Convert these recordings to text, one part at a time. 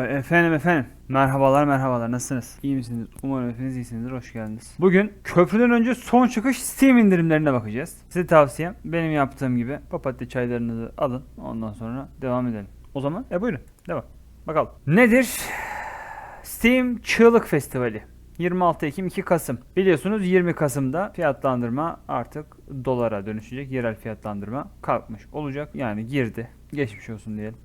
Efendim efendim. Merhabalar merhabalar nasılsınız? İyi misiniz? Umarım hepiniz iyisinizdir. Hoş geldiniz. Bugün köprüden önce son çıkış Steam indirimlerine bakacağız. Size tavsiyem benim yaptığım gibi papatya çaylarınızı alın. Ondan sonra devam edelim. O zaman e buyurun devam. Bakalım. Nedir? Steam Çığlık Festivali. 26 Ekim 2 Kasım. Biliyorsunuz 20 Kasım'da fiyatlandırma artık dolara dönüşecek. Yerel fiyatlandırma kalkmış olacak. Yani girdi. Geçmiş olsun diyelim.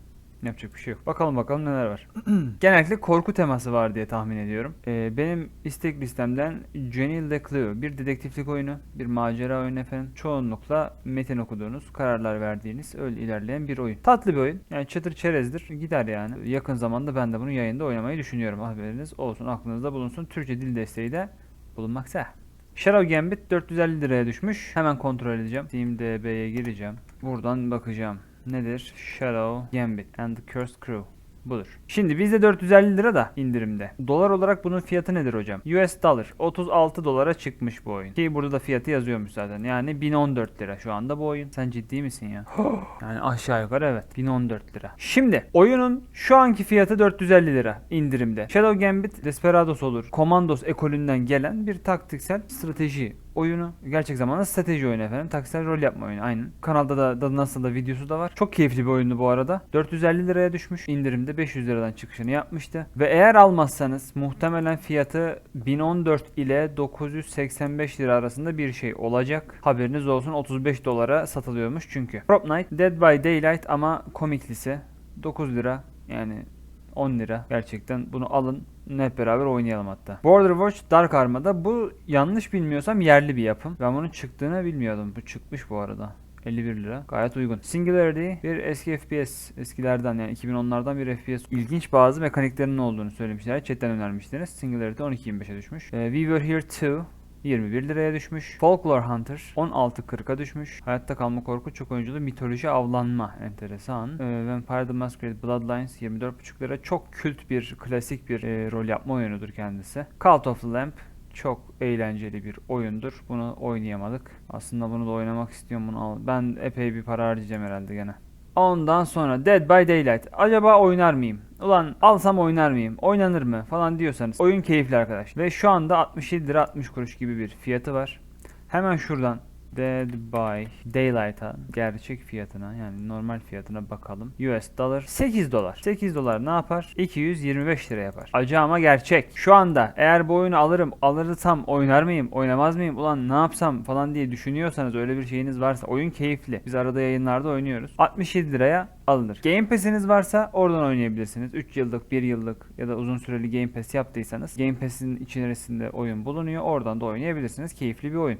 Yapacak bir şey yok. Bakalım bakalım neler var. Genellikle korku teması var diye tahmin ediyorum. Ee, benim istek listemden Jenny LeClue bir dedektiflik oyunu, bir macera oyunu efendim. Çoğunlukla metin okuduğunuz, kararlar verdiğiniz, öyle ilerleyen bir oyun. Tatlı bir oyun. Yani çıtır çerezdir. Gider yani. Yakın zamanda ben de bunu yayında oynamayı düşünüyorum. Haberiniz olsun, aklınızda bulunsun. Türkçe dil desteği de bulunmakta. Shadow Gambit 450 liraya düşmüş. Hemen kontrol edeceğim. SteamDB'ye gireceğim. Buradan bakacağım. Nedir? Shadow Gambit and the Cursed Crew. Budur. Şimdi bizde 450 lira da indirimde. Dolar olarak bunun fiyatı nedir hocam? US dollar 36 dolara çıkmış bu oyun. Ki burada da fiyatı yazıyormuş zaten. Yani 1014 lira şu anda bu oyun. Sen ciddi misin ya? yani aşağı yukarı evet 1014 lira. Şimdi oyunun şu anki fiyatı 450 lira indirimde. Shadow Gambit Desperados olur. Commandos ekolünden gelen bir taktiksel strateji oyunu. Gerçek zamanlı strateji oyunu efendim. Taktiksel rol yapma oyunu aynen. Kanalda da, da nasıl da videosu da var. Çok keyifli bir oyundu bu arada. 450 liraya düşmüş. İndirimde 500 liradan çıkışını yapmıştı. Ve eğer almazsanız muhtemelen fiyatı 1014 ile 985 lira arasında bir şey olacak. Haberiniz olsun 35 dolara satılıyormuş çünkü. Prop Night Dead by Daylight ama komiklisi 9 lira yani 10 lira gerçekten bunu alın hep beraber oynayalım hatta. Border Watch Dark Arma'da bu yanlış bilmiyorsam yerli bir yapım. Ben bunun çıktığını bilmiyordum. Bu çıkmış bu arada. 51 lira. Gayet uygun. Singularity bir eski FPS. Eskilerden yani 2010'lardan bir FPS. İlginç bazı mekaniklerinin olduğunu söylemişler. Chatten önermiştiniz. Singularity 12.25'e düşmüş. Ee, We Were Here Too 21 liraya düşmüş. Folklore Hunter 16.40'a düşmüş. Hayatta kalma korku çok oyunculu mitoloji avlanma enteresan. Ee, Vampire the Masquerade Bloodlines 24.5 lira. Çok kült bir klasik bir e, rol yapma oyunudur kendisi. Cult of the Lamp çok eğlenceli bir oyundur. Bunu oynayamadık. Aslında bunu da oynamak istiyorum bunu al. Ben epey bir para harcayacağım herhalde gene. Ondan sonra Dead by Daylight. Acaba oynar mıyım? Ulan alsam oynar mıyım? Oynanır mı? Falan diyorsanız oyun keyifli arkadaş. Ve şu anda 67 lira 60 kuruş gibi bir fiyatı var. Hemen şuradan Dead by Daylight'a gerçek fiyatına yani normal fiyatına bakalım. US dollar 8 dolar. 8 dolar ne yapar? 225 lira yapar. Acı ama gerçek. Şu anda eğer bu oyunu alırım, alırsam oynar mıyım, oynamaz mıyım? Ulan ne yapsam falan diye düşünüyorsanız öyle bir şeyiniz varsa oyun keyifli. Biz arada yayınlarda oynuyoruz. 67 liraya alınır. Game Pass'iniz varsa oradan oynayabilirsiniz. 3 yıllık, 1 yıllık ya da uzun süreli Game Pass yaptıysanız Game Pass'in içerisinde oyun bulunuyor. Oradan da oynayabilirsiniz. Keyifli bir oyun.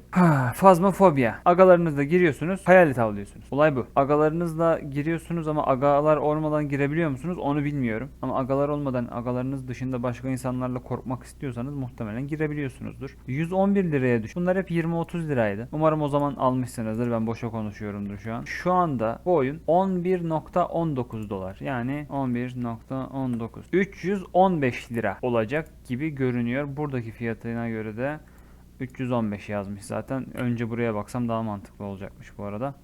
Fazmafobia. Agalarınızla giriyorsunuz. Hayalet avlıyorsunuz. Olay bu. Agalarınızla giriyorsunuz ama agalar olmadan girebiliyor musunuz? Onu bilmiyorum. Ama agalar olmadan agalarınız dışında başka insanlarla korkmak istiyorsanız muhtemelen girebiliyorsunuzdur. 111 liraya düş. Bunlar hep 20-30 liraydı. Umarım o zaman almışsınızdır. Ben boşa konuşuyorumdur şu an. Şu anda bu oyun 11.19 dolar. Yani 11.19. 315 lira olacak gibi görünüyor. Buradaki fiyatına göre de 315 yazmış zaten. Önce buraya baksam daha mantıklı olacakmış bu arada.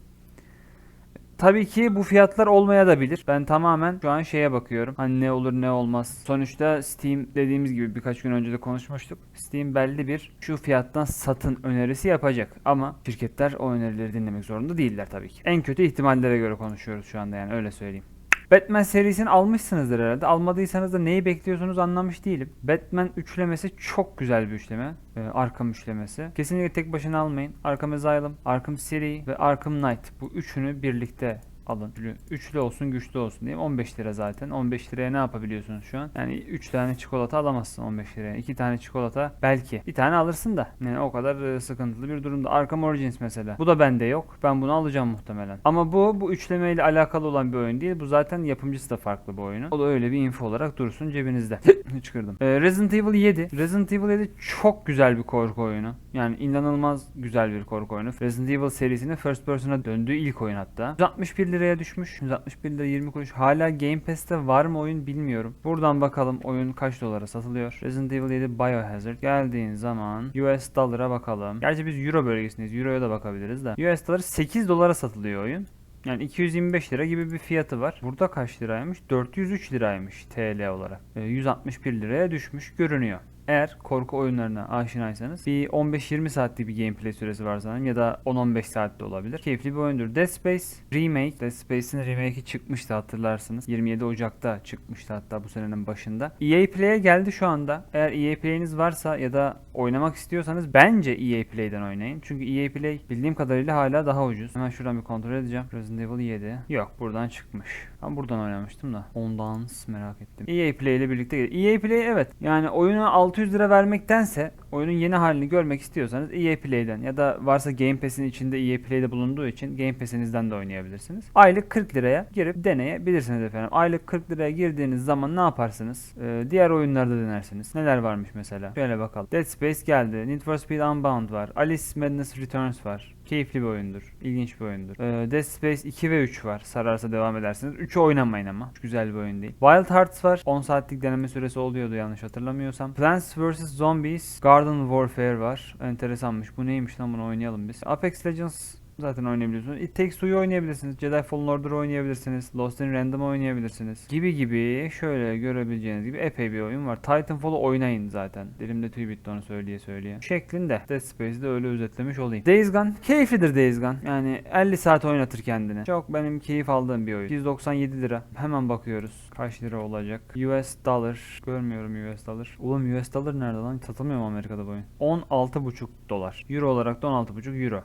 Tabii ki bu fiyatlar olmaya da bilir. Ben tamamen şu an şeye bakıyorum. Hani ne olur ne olmaz. Sonuçta Steam dediğimiz gibi birkaç gün önce de konuşmuştuk. Steam belli bir şu fiyattan satın önerisi yapacak. Ama şirketler o önerileri dinlemek zorunda değiller tabii ki. En kötü ihtimallere göre konuşuyoruz şu anda yani öyle söyleyeyim. Batman serisini almışsınızdır herhalde. Almadıysanız da neyi bekliyorsunuz anlamış değilim. Batman üçlemesi çok güzel bir üçleme. Ee, Arkham üçlemesi. Kesinlikle tek başına almayın. Arkham Asylum, Arkham City ve Arkham Knight. Bu üçünü birlikte alın. Üçlü, olsun güçlü olsun diyeyim. 15 lira zaten. 15 liraya ne yapabiliyorsunuz şu an? Yani 3 tane çikolata alamazsın 15 liraya. 2 tane çikolata belki. Bir tane alırsın da. Yani o kadar e, sıkıntılı bir durumda. Arkham Origins mesela. Bu da bende yok. Ben bunu alacağım muhtemelen. Ama bu bu üçlemeyle alakalı olan bir oyun değil. Bu zaten yapımcısı da farklı bu oyunun. O da öyle bir info olarak dursun cebinizde. Çıkırdım. Ee, Resident Evil 7. Resident Evil 7 çok güzel bir korku oyunu. Yani inanılmaz güzel bir korku oyunu. Resident Evil serisinin first person'a döndüğü ilk oyun hatta. 161 liraya düşmüş. 161 lira 20 kuruş. Hala Game Pass'te var mı oyun bilmiyorum. Buradan bakalım oyun kaç dolara satılıyor. Resident Evil 7 Biohazard. Geldiğin zaman US dollar'a bakalım. Gerçi biz Euro bölgesindeyiz. Euro'ya da bakabiliriz de. US dolar 8 dolara satılıyor oyun. Yani 225 lira gibi bir fiyatı var. Burada kaç liraymış? 403 liraymış TL olarak. E, 161 liraya düşmüş görünüyor. Eğer korku oyunlarına aşinaysanız bir 15-20 saatlik bir gameplay süresi var sanırım ya da 10-15 saat de olabilir. Keyifli bir oyundur. Dead Space Remake. Dead Space'in remake'i çıkmıştı hatırlarsınız. 27 Ocak'ta çıkmıştı hatta bu senenin başında. EA Play'e geldi şu anda. Eğer EA Play'iniz varsa ya da oynamak istiyorsanız bence EA Play'den oynayın. Çünkü EA Play bildiğim kadarıyla hala daha ucuz. Hemen şuradan bir kontrol edeceğim. Resident Evil 7. Yok buradan çıkmış. Ben buradan oynamıştım da. Ondan merak ettim. EA Play ile birlikte. EA Play evet. Yani oyuna 600 lira vermektense oyunun yeni halini görmek istiyorsanız EA Play'den ya da varsa Game Pass'in içinde EA Play'de bulunduğu için Game Pass'inizden de oynayabilirsiniz. Aylık 40 liraya girip deneyebilirsiniz efendim. Aylık 40 liraya girdiğiniz zaman ne yaparsınız? Ee, diğer oyunlarda denersiniz. Neler varmış mesela? Şöyle bakalım. Dead Space geldi. Need for Speed Unbound var. Alice Madness Returns var. Keyifli bir oyundur. İlginç bir oyundur. Ee, Dead Space 2 ve 3 var. Sararsa devam edersiniz. 3'ü oynamayın ama. Güzel bir oyun değil. Wild Hearts var. 10 saatlik deneme süresi oluyordu yanlış hatırlamıyorsam. Plants vs. Zombies. Garden Warfare var. Enteresanmış. Bu neymiş lan bunu oynayalım biz. Apex Legends zaten oynayabiliyorsunuz. It Takes Two'yu oynayabilirsiniz. Jedi Fallen Order'ı oynayabilirsiniz. Lost in Random oynayabilirsiniz. Gibi gibi şöyle görebileceğiniz gibi epey bir oyun var. Titanfall'u oynayın zaten. Dilimde tüy bitti onu söyleye söyleye. Şeklinde. Dead Space'i de öyle özetlemiş olayım. Days Gone keyiflidir Days Gone. Yani 50 saat oynatır kendini. Çok benim keyif aldığım bir oyun. 297 lira. Hemen bakıyoruz. Kaç lira olacak? US dollar. Görmüyorum US dollar. Oğlum US dollar nerede lan? Satılmıyor mu Amerika'da bu oyun? 16,5 dolar. Euro olarak da 16,5 euro.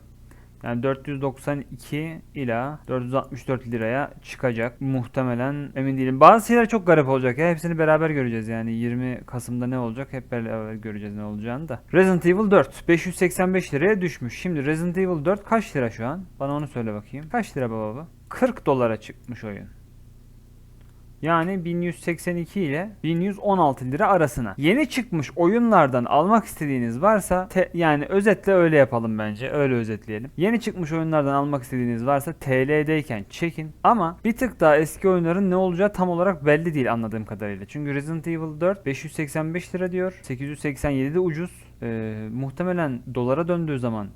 Yani 492 ila 464 liraya çıkacak. Muhtemelen emin değilim. Bazı şeyler çok garip olacak ya. Hepsini beraber göreceğiz yani. 20 Kasım'da ne olacak hep beraber göreceğiz ne olacağını da. Resident Evil 4 585 liraya düşmüş. Şimdi Resident Evil 4 kaç lira şu an? Bana onu söyle bakayım. Kaç lira baba bu? 40 dolara çıkmış oyun. Yani 1182 ile 1116 lira arasına. Yeni çıkmış oyunlardan almak istediğiniz varsa yani özetle öyle yapalım bence. Öyle özetleyelim. Yeni çıkmış oyunlardan almak istediğiniz varsa TL'deyken çekin. Ama bir tık daha eski oyunların ne olacağı tam olarak belli değil anladığım kadarıyla. Çünkü Resident Evil 4 585 lira diyor. 887 de ucuz. Ee, muhtemelen dolara döndüğü zaman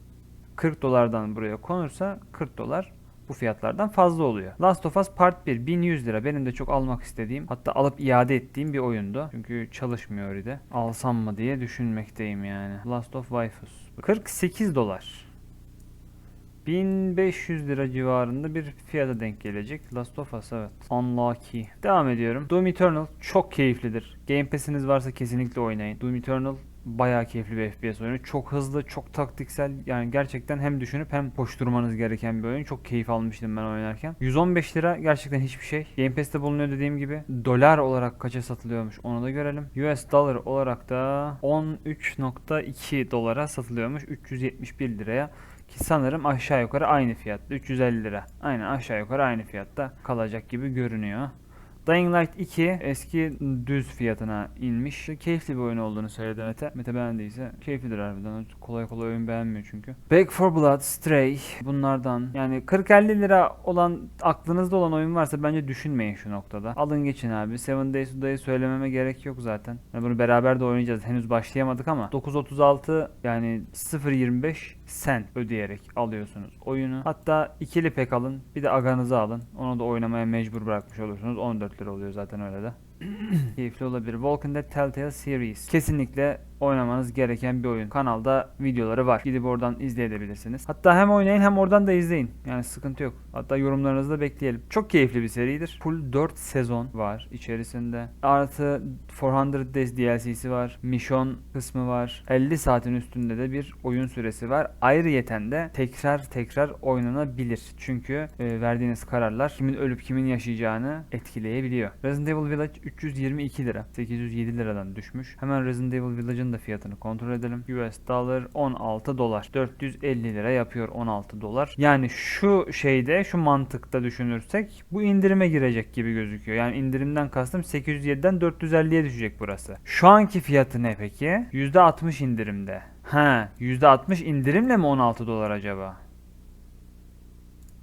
40 dolardan buraya konursa 40 dolar bu fiyatlardan fazla oluyor. Last of Us Part 1 1100 lira. Benim de çok almak istediğim hatta alıp iade ettiğim bir oyundu. Çünkü çalışmıyor idi. Alsam mı diye düşünmekteyim yani. Last of Waifus. 48 dolar. 1500 lira civarında bir fiyata denk gelecek. Last of Us evet. Unlucky. Devam ediyorum. Doom Eternal çok keyiflidir. Game Pass'iniz varsa kesinlikle oynayın. Doom Eternal bayağı keyifli bir FPS oyunu. Çok hızlı, çok taktiksel. Yani gerçekten hem düşünüp hem koşturmanız gereken bir oyun. Çok keyif almıştım ben oynarken. 115 lira gerçekten hiçbir şey. Game Pass'te bulunuyor dediğim gibi. Dolar olarak kaça satılıyormuş onu da görelim. US dollar olarak da 13.2 dolara satılıyormuş. 371 liraya. Ki sanırım aşağı yukarı aynı fiyatta. 350 lira. Aynen aşağı yukarı aynı fiyatta kalacak gibi görünüyor. Dying Light 2 eski düz fiyatına inmiş. Keyifli bir oyun olduğunu söyledi Mete. Mete beğendiyse keyiflidir harbiden. Kolay kolay oyun beğenmiyor çünkü. Back for Blood, Stray bunlardan yani 40-50 lira olan aklınızda olan oyun varsa bence düşünmeyin şu noktada. Alın geçin abi. Seven Days to Day'i söylememe gerek yok zaten. Yani bunu beraber de oynayacağız. Henüz başlayamadık ama 9.36 yani 0.25 sen ödeyerek alıyorsunuz oyunu. Hatta ikili pek alın. Bir de aganızı alın. Onu da oynamaya mecbur bırakmış olursunuz. 14 lira oluyor zaten öyle de. Keyifli olabilir. Walking Dead Telltale Series. Kesinlikle oynamanız gereken bir oyun. Kanalda videoları var. Gidip oradan izleyebilirsiniz. Hatta hem oynayın hem oradan da izleyin. Yani sıkıntı yok. Hatta yorumlarınızı da bekleyelim. Çok keyifli bir seridir. Full 4 sezon var içerisinde. Artı 400 Days DLC'si var. Mission kısmı var. 50 saatin üstünde de bir oyun süresi var. Ayrıyeten de tekrar tekrar oynanabilir. Çünkü e, verdiğiniz kararlar kimin ölüp kimin yaşayacağını etkileyebiliyor. Resident Evil Village 322 lira. 807 liradan düşmüş. Hemen Resident Evil Village'ın da fiyatını kontrol edelim. US dollar 16 dolar. 450 lira yapıyor 16 dolar. Yani şu şeyde şu mantıkta düşünürsek bu indirime girecek gibi gözüküyor. Yani indirimden kastım 807'den 450'ye düşecek burası. Şu anki fiyatı ne peki? %60 indirimde. Ha, %60 indirimle mi 16 dolar acaba?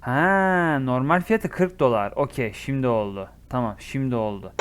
Ha, normal fiyatı 40 dolar. Okey, şimdi oldu. Tamam, şimdi oldu.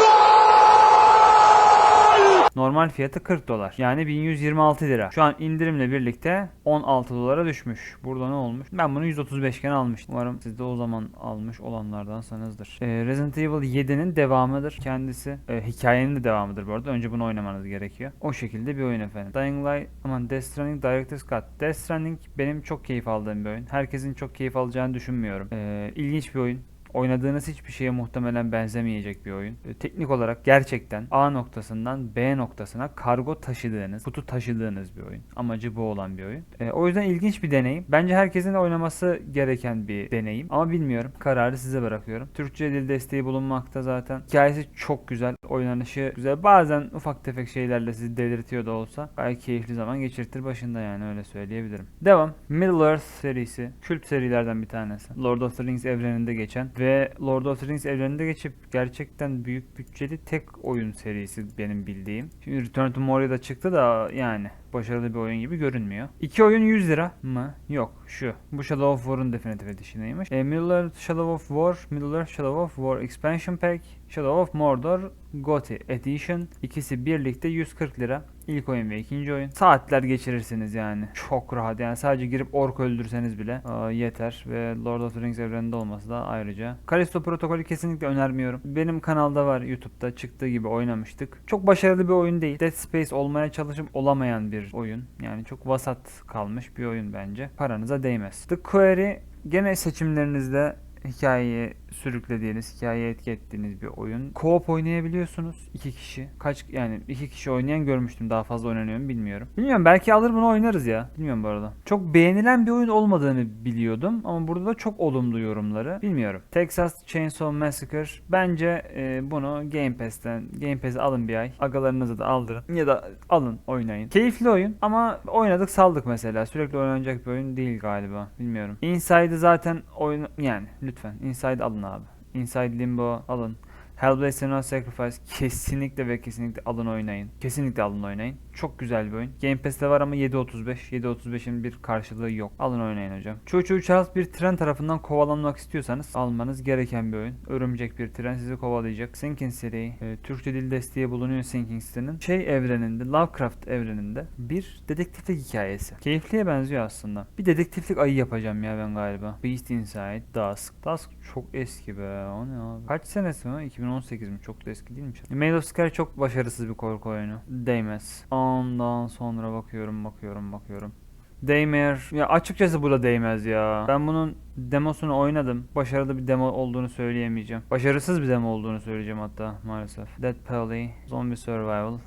Normal fiyatı 40 dolar. Yani 1126 lira. Şu an indirimle birlikte 16 dolara düşmüş. Burada ne olmuş? Ben bunu 135 iken almıştım. Umarım siz de o zaman almış olanlardansanızdır. Ee, Resident Evil 7'nin devamıdır kendisi. Ee, hikayenin de devamıdır bu arada. Önce bunu oynamanız gerekiyor. O şekilde bir oyun efendim. Dying Light, aman Death Stranding Director's Cut. Death Stranding benim çok keyif aldığım bir oyun. Herkesin çok keyif alacağını düşünmüyorum. Ee, ilginç bir oyun. Oynadığınız hiçbir şeye muhtemelen benzemeyecek bir oyun. E, Teknik olarak gerçekten A noktasından B noktasına kargo taşıdığınız, kutu taşıdığınız bir oyun. Amacı bu olan bir oyun. E, o yüzden ilginç bir deneyim. Bence herkesin oynaması gereken bir deneyim. Ama bilmiyorum. Kararı size bırakıyorum. Türkçe dil desteği bulunmakta zaten. Hikayesi çok güzel. Oynanışı güzel. Bazen ufak tefek şeylerle sizi delirtiyor da olsa gayet keyifli zaman geçirtir başında yani öyle söyleyebilirim. Devam. Middle Earth serisi. Kült serilerden bir tanesi. Lord of the Rings evreninde geçen ve Lord of the Rings evreninde geçip gerçekten büyük bütçeli tek oyun serisi benim bildiğim. Şimdi Return to Moria'da çıktı da yani başarılı bir oyun gibi görünmüyor. İki oyun 100 lira mı? Yok şu. Bu Shadow of War'un Definitive Edition'ıymış. E, Middle Shadow of War, Middle Shadow of War Expansion Pack, Shadow of Mordor GOTY Edition. İkisi birlikte 140 lira. İlk oyun ve ikinci oyun. Saatler geçirirsiniz yani. Çok rahat yani sadece girip ork öldürseniz bile aa, yeter. Ve Lord of the Rings evreninde olması da ayrıca. Callisto Protokol'ü kesinlikle önermiyorum. Benim kanalda var YouTube'da çıktığı gibi oynamıştık. Çok başarılı bir oyun değil. Dead Space olmaya çalışıp olamayan bir oyun. Yani çok vasat kalmış bir oyun bence. Paranıza değmez. The Quarry gene seçimlerinizde hikayeyi sürüklediğiniz, hikayeye etki ettiğiniz bir oyun. Co-op oynayabiliyorsunuz. iki kişi. Kaç yani iki kişi oynayan görmüştüm. Daha fazla oynanıyor mu bilmiyorum. Bilmiyorum belki alır bunu oynarız ya. Bilmiyorum bu arada. Çok beğenilen bir oyun olmadığını biliyordum ama burada da çok olumlu yorumları. Bilmiyorum. Texas Chainsaw Massacre bence e, bunu Game Pass'ten Game Pass'e alın bir ay. Agalarınızı da aldırın ya da alın oynayın. Keyifli oyun ama oynadık saldık mesela. Sürekli oynanacak bir oyun değil galiba. Bilmiyorum. Inside'ı zaten oyun yani lütfen Inside alın abi. Inside Limbo alın. Hellblade Senua's Sacrifice kesinlikle ve kesinlikle alın oynayın. Kesinlikle alın oynayın. Çok güzel bir oyun. Game Pass'te var ama 7.35. 7.35'in bir karşılığı yok. Alın oynayın hocam. Choo Choo Charles bir tren tarafından kovalanmak istiyorsanız almanız gereken bir oyun. Örümcek bir tren sizi kovalayacak. Sinking City. e, Türkçe dil desteği bulunuyor Sinking City'nin. Şey evreninde, Lovecraft evreninde bir dedektiflik hikayesi. Keyifliye benziyor aslında. Bir dedektiflik ayı yapacağım ya ben galiba. Beast Inside, Dusk. Dusk çok eski be. O ne abi? Kaç senesi mi? 2018 mi? Çok da eski değilmiş. Mail of Sky çok başarısız bir korku oyunu. Değmez. Ondan sonra bakıyorum, bakıyorum, bakıyorum. Değmer. Ya açıkçası bu da değmez ya. Ben bunun demosunu oynadım. Başarılı bir demo olduğunu söyleyemeyeceğim. Başarısız bir demo olduğunu söyleyeceğim hatta maalesef. Dead Pally, Zombie Survival,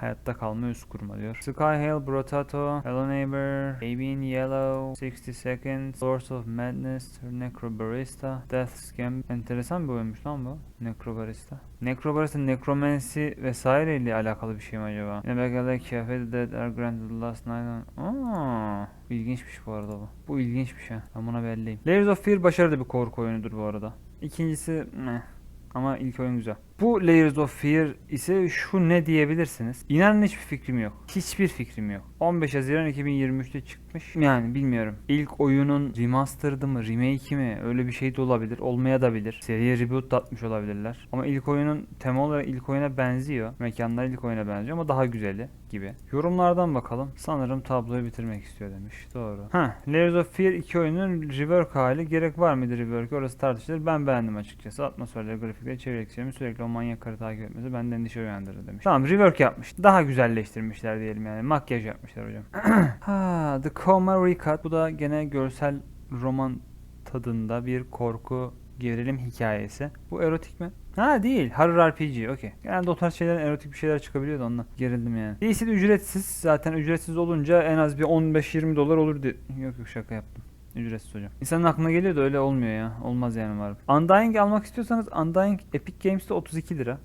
Hayatta kalma üst kurma diyor. Sky Hail, Brotato, Hello Neighbor, Baby in Yellow, 60 Seconds, Source of Madness, Necrobarista, Death Scam. Enteresan bir oyunmuş lan bu. Necrobarista. Necrobarista, Necromancy vesaire ile alakalı bir şey mi acaba? Yine belki de Cafe Dead are granted last night. Aa, ilginçmiş bu arada bu. Bu ilginçmiş ha. Ben buna belliyim. Layers of Fear başarılı bir korku oyunudur bu arada. İkincisi meh. Ama ilk oyun güzel. Bu Layers of Fear ise şu ne diyebilirsiniz? İnanın hiçbir fikrim yok. Hiçbir fikrim yok. 15 Haziran 2023'te çıkmış. Yani bilmiyorum. İlk oyunun remastered'ı mı, remake'i mi? Öyle bir şey de olabilir. Olmaya da bilir. Seriye reboot da atmış olabilirler. Ama ilk oyunun tema olarak ilk oyuna benziyor. Mekanlar ilk oyuna benziyor ama daha güzeli gibi. Yorumlardan bakalım. Sanırım tabloyu bitirmek istiyor demiş. Doğru. Ha, Layers of Fear 2 oyunun rework hali gerek var mıydı rework? Orası tartışılır. Ben beğendim açıkçası. Atmosferleri, grafikleri, çevre sürekli o manyakları takip etmesi bende endişe uyandırır demiş. Tamam rework yapmış. Daha güzelleştirmişler diyelim yani. Makyaj yapmışlar hocam. ha, The Coma Recut. Bu da gene görsel roman tadında bir korku gerilim hikayesi. Bu erotik mi? Ha değil. Horror RPG. Okey. Genelde o tarz şeyler erotik bir şeyler çıkabiliyor da ondan. Gerildim yani. Değilse de ücretsiz. Zaten ücretsiz olunca en az bir 15-20 dolar olur diye. Yok yok şaka yaptım. Ücretsiz hocam. İnsanın aklına geliyor da öyle olmuyor ya. Olmaz yani umarım. Undying almak istiyorsanız Undying Epic Games'te 32 lira.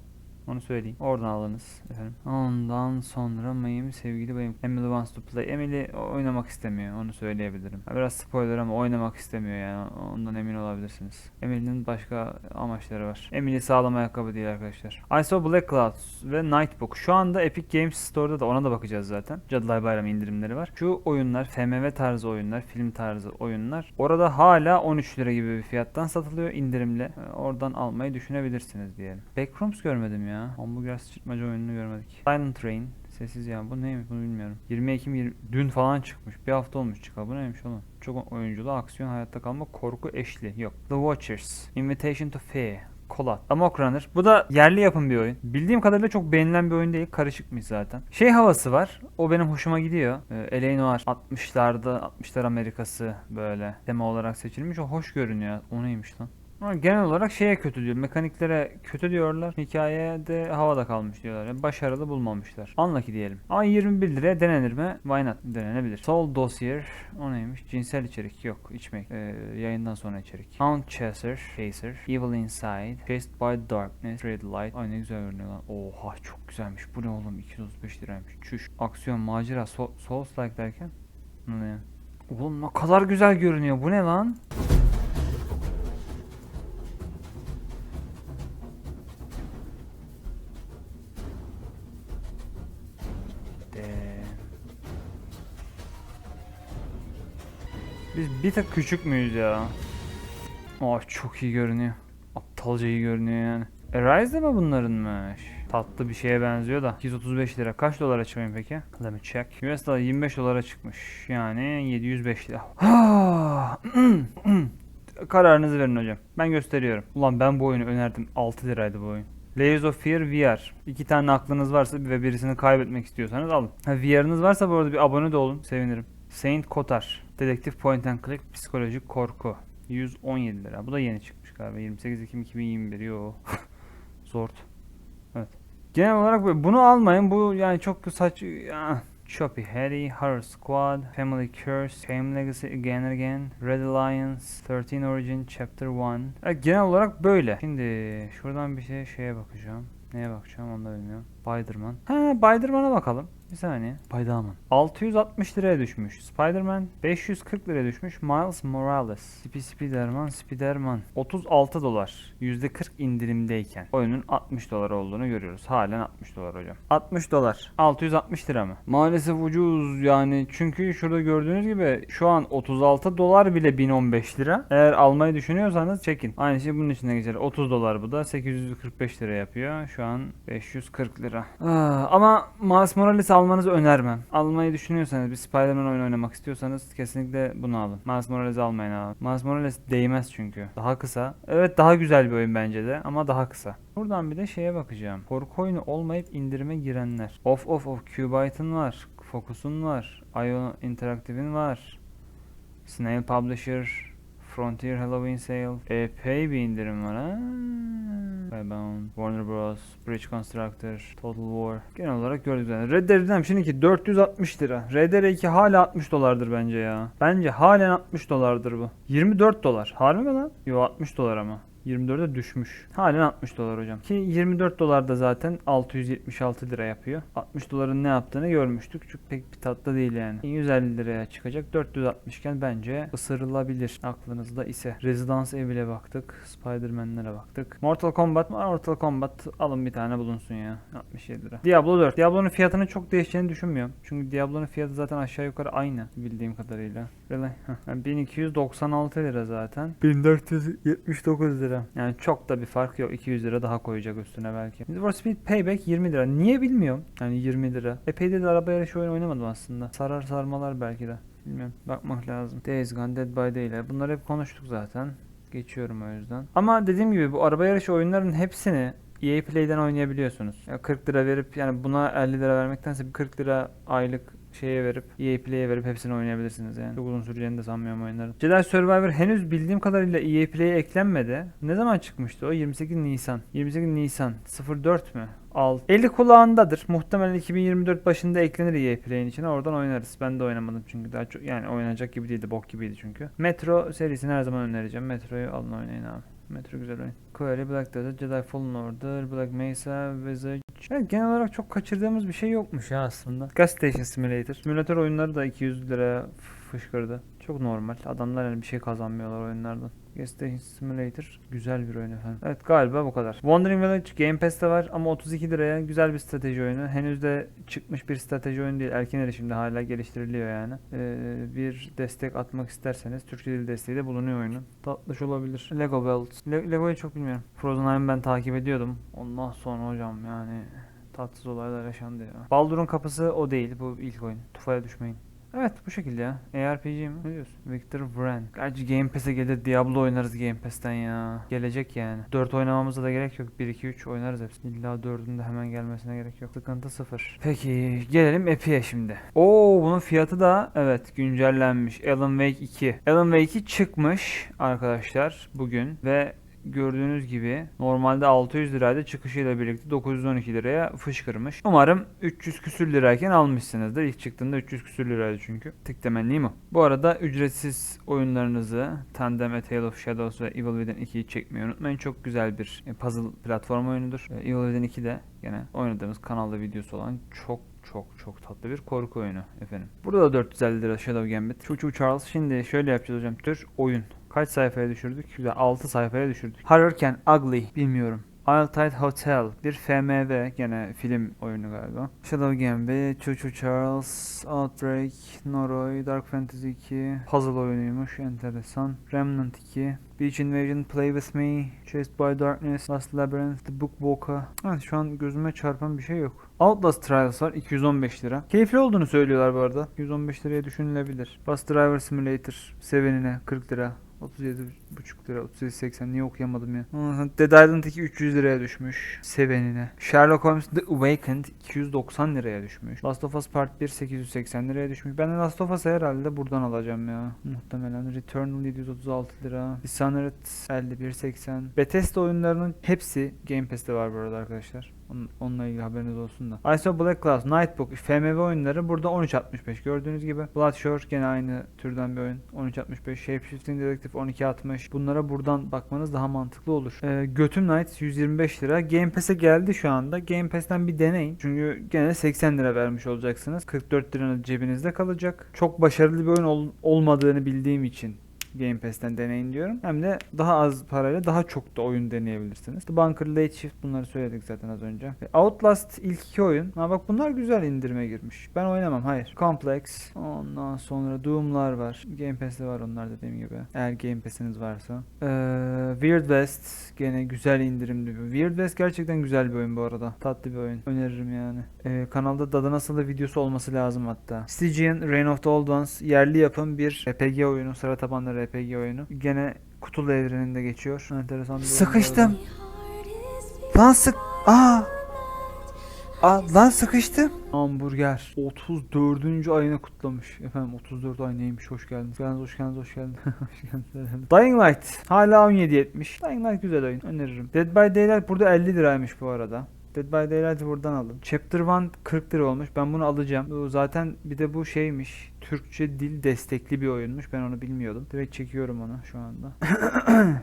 Onu söyleyeyim. Oradan alınız efendim. Ondan sonra Mayım sevgili bayım. Emily wants to play. Emily oynamak istemiyor. Onu söyleyebilirim. Biraz spoiler ama oynamak istemiyor yani. Ondan emin olabilirsiniz. Emily'nin başka amaçları var. Emily sağlam ayakkabı değil arkadaşlar. I saw Black Clouds ve Nightbook. Şu anda Epic Games Store'da da ona da bakacağız zaten. Cadılar Bayramı indirimleri var. Şu oyunlar FMV tarzı oyunlar, film tarzı oyunlar. Orada hala 13 lira gibi bir fiyattan satılıyor indirimle. Oradan almayı düşünebilirsiniz diyelim. Backrooms görmedim ya. Ya. Hamburger sıçırtmaca oyununu görmedik. Silent Rain. Sessiz ya. Bu neymiş bunu bilmiyorum. 20 Ekim 20 dün falan çıkmış. Bir hafta olmuş çıkalı. Bu neymiş oğlum? Çok oyunculu, aksiyon, hayatta kalma, korku, eşli. Yok. The Watchers. Invitation to Fear. Kola. Amok Runner. Bu da yerli yapım bir oyun. Bildiğim kadarıyla çok beğenilen bir oyun değil. Karışıkmış zaten. Şey havası var. O benim hoşuma gidiyor. Ee, L.A. Noir. 60'larda 60'lar Amerikası böyle tema olarak seçilmiş. O hoş görünüyor. O neymiş lan? Genel olarak şeye kötü diyor. Mekaniklere kötü diyorlar. Hikayede havada kalmış diyorlar. Yani başarılı bulmamışlar. Unlucky diyelim. Ama 21 liraya denenir mi? Why not? Denenebilir. Soul Dossier. O neymiş? Cinsel içerik. Yok. içmek. Ee, yayından sonra içerik. Hound Chaser. Chaser. Evil Inside. Chased by Darkness. Red Light. Ay ne güzel görünüyor lan. Oha çok güzelmiş. Bu ne oğlum? 235 liraymış. Çüş. Aksiyon, macera, so Souls-like derken? Ne? Oğlum ne kadar güzel görünüyor. Bu ne lan? Biz bir tık küçük müyüz ya? Oh çok iyi görünüyor. Aptalca iyi görünüyor yani. Arise de mi bunlarınmış? Tatlı bir şeye benziyor da. 235 lira. Kaç dolara çıkmayın peki? Let me check. US dolar 25 dolara çıkmış. Yani 705 lira. Kararınızı verin hocam. Ben gösteriyorum. Ulan ben bu oyunu önerdim. 6 liraydı bu oyun. Layers of Fear VR. İki tane aklınız varsa ve birisini kaybetmek istiyorsanız alın. VR'ınız varsa bu arada bir abone de olun. Sevinirim. Saint Kotar. Dedektif Point and Click. Psikolojik korku. 117 lira. Bu da yeni çıkmış galiba. 28 Ekim 2021. Yo. Zort. Evet. Genel olarak böyle- bunu almayın. Bu yani çok saç... Choppy Harry, Horror Squad, Family Curse, Fame Legacy Again Again, Red Alliance, 13 Origin Chapter 1. Evet, genel olarak böyle. Şimdi şuradan bir şey şeye bakacağım. Neye bakacağım onu da bilmiyorum. Spider-Man. Ha Spider-Man'a bakalım. Bir saniye. Spider-Man. 660 liraya düşmüş. Spider-Man 540 liraya düşmüş. Miles Morales. Sp Spider-Man, Spider-Man. 36 dolar. %40 indirimdeyken. Oyunun 60 dolar olduğunu görüyoruz. Halen 60 dolar hocam. 60 dolar. 660 lira mı? Maalesef ucuz yani. Çünkü şurada gördüğünüz gibi şu an 36 dolar bile 1015 lira. Eğer almayı düşünüyorsanız çekin. Aynı şey bunun içinde geçer. 30 dolar bu da. 845 lira yapıyor. Şu an 540 lira. Ama Miles Morales almanızı önermem. Almayı düşünüyorsanız bir Spider-Man oyunu oynamak istiyorsanız kesinlikle bunu alın. Miles Morales almayın abi. Miles Morales değmez çünkü. Daha kısa. Evet daha güzel bir oyun bence de ama daha kısa. Buradan bir de şeye bakacağım. Korku oyunu olmayıp indirime girenler. Of of of Cubite'ın var. Focus'un var. IO Interactive'in var. Snail Publisher. Frontier Halloween Sale. Epey bir indirim var ha. Skybound, Warner Bros, Bridge Constructor, Total War. Genel olarak gördüğünüz üzere. Red Dead Redemption 2 460 lira. RDR2 hala 60 dolardır bence ya. Bence halen 60 dolardır bu. 24 dolar. Harbi mi lan? Yo 60 dolar ama. 24'e düşmüş. Halen 60 dolar hocam. Ki 24 dolar da zaten 676 lira yapıyor. 60 doların ne yaptığını görmüştük. Çok pek bir tatlı değil yani. 150 liraya çıkacak. 460 iken bence ısırılabilir. Aklınızda ise. Residence Evil'e baktık. Spider-Man'lere baktık. Mortal Kombat var. Mortal Kombat alın bir tane bulunsun ya. 67 lira. Diablo 4. Diablo'nun fiyatının çok değişeceğini düşünmüyorum. Çünkü Diablo'nun fiyatı zaten aşağı yukarı aynı bildiğim kadarıyla. Yani 1296 lira zaten. 1479 lira. Yani çok da bir fark yok. 200 lira daha koyacak üstüne belki. Need for Speed Payback 20 lira. Niye bilmiyorum. Yani 20 lira. Epeydir de araba yarışı oyunu oynamadım aslında. Sarar sarmalar belki de. Bilmiyorum. Bakmak lazım. Days Gone, Dead by Daylight. Bunları hep konuştuk zaten. Geçiyorum o yüzden. Ama dediğim gibi bu araba yarışı oyunların hepsini EA Play'den oynayabiliyorsunuz. Ya 40 lira verip yani buna 50 lira vermektense bir 40 lira aylık şeye verip EA Play'e verip hepsini oynayabilirsiniz yani. Çok uzun süreceğini de sanmıyorum oyunların. Jedi Survivor henüz bildiğim kadarıyla EA Play'e eklenmedi. Ne zaman çıkmıştı o? 28 Nisan. 28 Nisan. 04 mü? Al. Eli kulağındadır. Muhtemelen 2024 başında eklenir EA Play'in içine. Oradan oynarız. Ben de oynamadım çünkü daha çok yani oynanacak gibi değildi. Bok gibiydi çünkü. Metro serisini her zaman önereceğim. Metro'yu alın oynayın abi. Metro güzel oyun. Query, Black Desert, Jedi Fallen Order, Black Mesa, Visage. Evet, genel olarak çok kaçırdığımız bir şey yokmuş ya aslında. Gas Station Simulator. Simülatör oyunları da 200 liraya fışkırdı. Çok normal. Adamlar yani bir şey kazanmıyorlar oyunlardan. Station Simulator güzel bir oyun efendim. Evet galiba bu kadar. Wandering Village Game Pass'te var ama 32 liraya güzel bir strateji oyunu. Henüz de çıkmış bir strateji oyunu değil. Erken erişimde hala geliştiriliyor yani. Ee, bir destek atmak isterseniz Türkçe dil desteği de bulunuyor oyunun. Tatlış olabilir. Lego World. Le- Lego'yu çok bilmiyorum. Frozen Heim'i ben takip ediyordum. Ondan sonra hocam yani tatsız olaylar yaşandı ya. Baldur'un kapısı o değil. Bu ilk oyun. Tufaya düşmeyin. Evet bu şekilde ya. ARPG mi? Ne diyorsun? Victor Vran. Gerçi Game Pass'e gelir Diablo oynarız Game Pass'ten ya. Gelecek yani. 4 oynamamıza da gerek yok. 1 2 3 oynarız hepsini. İlla 4'ün de hemen gelmesine gerek yok. Sıkıntı sıfır. Peki gelelim Epic'e şimdi. Oo bunun fiyatı da evet güncellenmiş. Alan Wake 2. Alan Wake 2 çıkmış arkadaşlar bugün ve gördüğünüz gibi normalde 600 liraydı çıkışıyla birlikte 912 liraya fışkırmış. Umarım 300 küsür lirayken almışsınızdır. İlk çıktığında 300 küsür liraydı çünkü. Tık temenni mi? Bu arada ücretsiz oyunlarınızı Tandem A Tale of Shadows ve Evil Within 2'yi çekmeyi unutmayın. Çok güzel bir e, puzzle platform oyunudur. E, Evil Within 2 de gene oynadığımız kanalda videosu olan çok çok çok tatlı bir korku oyunu efendim. Burada da 450 lira Shadow Gambit. Chuchu Charles. Şimdi şöyle yapacağız hocam. Tür oyun. Kaç sayfaya düşürdük? Güzel 6 sayfaya düşürdük. Horror Can Ugly. Bilmiyorum. Isle Hotel. Bir FMV. Gene film oyunu galiba. Shadow Gambit. Chuchu Charles. Outbreak. Noroi. Dark Fantasy 2. Puzzle oyunuymuş. Enteresan. Remnant 2. Beach Invasion, Play With Me, Chased by Darkness, Last Labyrinth, The Book Walker. Evet şu an gözüme çarpan bir şey yok. Outlast Trials var 215 lira. Keyifli olduğunu söylüyorlar bu arada. 115 liraya düşünülebilir. Bus Driver Simulator sevenine 40 lira. 37,5 lira 38.80 niye okuyamadım ya. Dead Island 2 300 liraya düşmüş sevenine. Sherlock Holmes The Awakened 290 liraya düşmüş. Last of Us Part 1 880 liraya düşmüş. Ben de Last of Us'ı herhalde buradan alacağım ya. Muhtemelen Returnal 736 lira. Dishonored 51.80. Bethesda oyunlarının hepsi Game Pass'te var bu arada arkadaşlar. Onun- Onunla ilgili haberiniz olsun da. ISO Black Class, Nightbook, FMV oyunları burada 13.65 gördüğünüz gibi. Bloodshore gene aynı türden bir oyun. 13.65. Shapeshifting Detective 12.60. Bunlara buradan bakmanız daha mantıklı olur. Ee, Götüm Knights 125 lira. Game Pass'e geldi şu anda. Game Pass'ten bir deneyin. Çünkü gene 80 lira vermiş olacaksınız. 44 liranız cebinizde kalacak. Çok başarılı bir oyun ol- olmadığını bildiğim için Game Pass'ten deneyin diyorum. Hem de daha az parayla daha çok da oyun deneyebilirsiniz. The Bunker, Late Shift bunları söyledik zaten az önce. Outlast ilk iki oyun. Ha bak bunlar güzel indirime girmiş. Ben oynamam hayır. Complex. Ondan sonra Doom'lar var. Game Pass'te var onlar dediğim gibi. Eğer Game Pass'iniz varsa. Ee, Weird West gene güzel indirimli bir. Weird West gerçekten güzel bir oyun bu arada. Tatlı bir oyun. Öneririm yani. Ee, kanalda Dadı Nasıl'da videosu olması lazım hatta. Stygian Reign of the Old Ones yerli yapım bir RPG oyunu. Sıra tabanlı RPG oyunu. Gene kutulu evreninde geçiyor. Enteresan bir Sıkıştım. Lan sık... Aa! Aa lan sıkıştım. Hamburger 34. ayını kutlamış. Efendim 34 ay neymiş? Hoş geldiniz. Geldiniz, hoş geldiniz, hoş geldiniz. hoş geldiniz. Dying Light hala 17.70. Dying Light güzel oyun. Öneririm. Dead by Daylight burada 50 liraymış bu arada. Dead by Daylight'ı buradan alın. Chapter 1 40 lira olmuş. Ben bunu alacağım. Zaten bir de bu şeymiş. Türkçe dil destekli bir oyunmuş. Ben onu bilmiyordum. Direkt çekiyorum onu şu anda.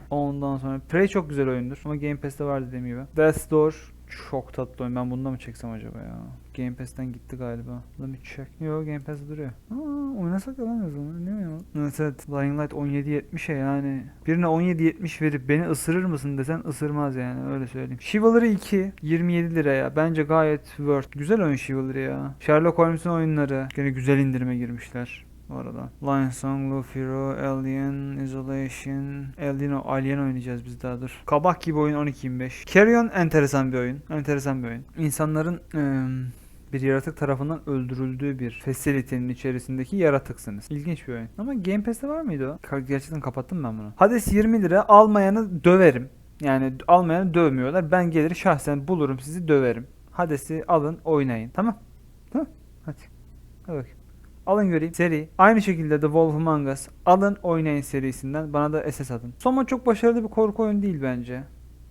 Ondan sonra Prey çok güzel oyundur. Ama Game Pass'te var dediğim gibi. Death's Door çok tatlı oyun. Ben bunda mı çeksem acaba ya? Game Pass'ten gitti galiba. Let me check. Yo Game Pass'te duruyor. Aa, oynasak ya lan o zaman. Ne ya? Evet. Dying Light 17.70'e yani. Birine 17.70 verip beni ısırır mısın desen ısırmaz yani öyle söyleyeyim. Chivalry 2 27 liraya. Bence gayet worth. Güzel oyun Chivalry ya. Sherlock Holmes'un oyunları. Gene güzel indirime girmişler bu arada. Lion Song, Lufiro, Alien, Isolation, Alien, Alien oynayacağız biz daha dur. Kabak gibi oyun 12-25. Carrion enteresan bir oyun. Enteresan bir oyun. İnsanların eee, bir yaratık tarafından öldürüldüğü bir facility'nin içerisindeki yaratıksınız. İlginç bir oyun. Ama Game Pass'te var mıydı o? Gerçekten kapattım ben bunu. Hades 20 lira almayanı döverim. Yani almayanı dövmüyorlar. Ben gelir şahsen bulurum sizi döverim. Hades'i alın oynayın. Tamam. Tamam. Hadi. Hadi bakayım. Alın göreyim. Seri. Aynı şekilde The Wolf Among Us. Alın oynayın serisinden. Bana da SS atın. Soma çok başarılı bir korku oyunu değil bence.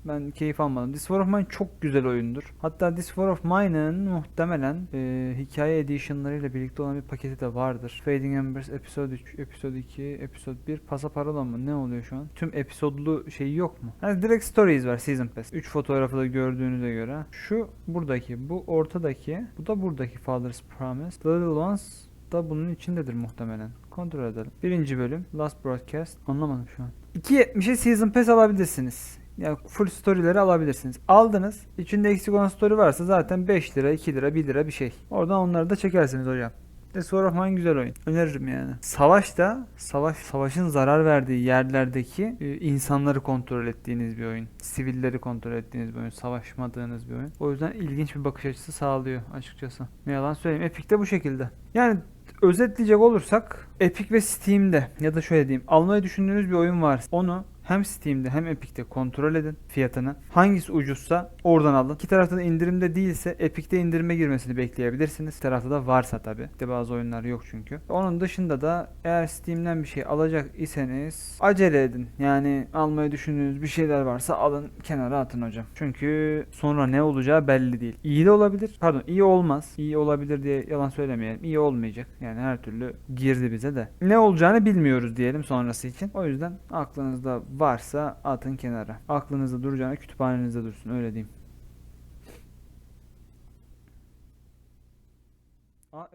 Ben keyif almadım. This War of Mine çok güzel oyundur. Hatta This War of Mine'ın muhtemelen e, hikaye edition'larıyla birlikte olan bir paketi de vardır. Fading Embers Episode 3, Episode 2, Episode 1, Pasaparola mı? Ne oluyor şu an? Tüm episodlu şeyi yok mu? Yani direkt Stories var Season Pass. 3 fotoğrafı da gördüğünüze göre. Şu buradaki, bu ortadaki, bu da buradaki Father's Promise. The Little Ones da bunun içindedir muhtemelen. Kontrol edelim. Birinci bölüm Last Broadcast. Anlamadım şu an. 2.70'e Season Pass alabilirsiniz. Ya full story'leri alabilirsiniz. Aldınız. İçinde eksik olan story varsa zaten 5 lira, 2 lira, 1 lira bir şey. Oradan onları da çekersiniz hocam. Of Mine güzel oyun. Öneririm yani. Savaşta, savaş savaşın zarar verdiği yerlerdeki e, insanları kontrol ettiğiniz bir oyun. Sivilleri kontrol ettiğiniz bir oyun. Savaşmadığınız bir oyun. O yüzden ilginç bir bakış açısı sağlıyor açıkçası. Ne yalan söyleyeyim. Epic de bu şekilde. Yani özetleyecek olursak Epic ve Steam'de ya da şöyle diyeyim almayı düşündüğünüz bir oyun var. Onu hem Steam'de hem Epic'te kontrol edin fiyatını. Hangisi ucuzsa oradan alın. İki tarafta da indirimde değilse Epic'te indirime girmesini bekleyebilirsiniz. Tarafta da varsa tabi. De bazı oyunlar yok çünkü. Onun dışında da eğer Steam'den bir şey alacak iseniz acele edin. Yani almayı düşündüğünüz bir şeyler varsa alın kenara atın hocam. Çünkü sonra ne olacağı belli değil. İyi de olabilir. Pardon iyi olmaz. İyi olabilir diye yalan söylemeyelim. İyi olmayacak. Yani her türlü girdi bize de. Ne olacağını bilmiyoruz diyelim sonrası için. O yüzden aklınızda varsa atın kenara. Aklınızda duracağına kütüphanenizde dursun öyle diyeyim. Aa.